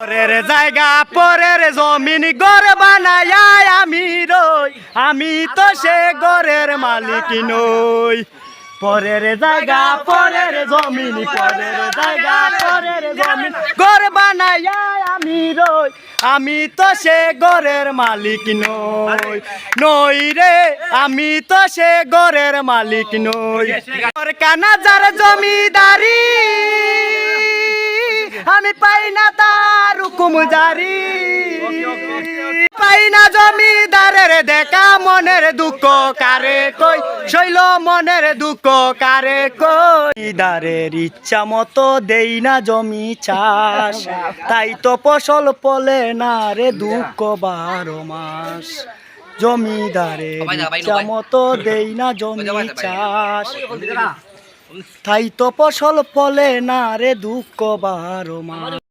পরের জায়গা, পরের জমিন গড় বানায় আমি রই। আমি তো সে গড়ের মালিক নই। পরের জায়গা, পরের জমিন, পরের জায়গা, পরের জমিন গড় বানায় আমি রই। আমি তো সে গড়ের মালিক নই। নই রে, আমি তো সে গড়ের মালিক নই। কানা যার জমিদারি আমি পাই না তার হুকুম জারি। পাই না জমিদারের দেখা মনের দুঃখ কারে কই? শৈল মনের দুঃখ কারে কই? দারের ইচ্ছা মতো দেই না জমি চাষ। তাই তো ফসল পলে না রে দুঃখ বারো মাস। জমিদারের ইচ্ছা মতো দেই না জমি চাষ। তাই তো ফসল ফলে না রে দুঃখ বারো মাস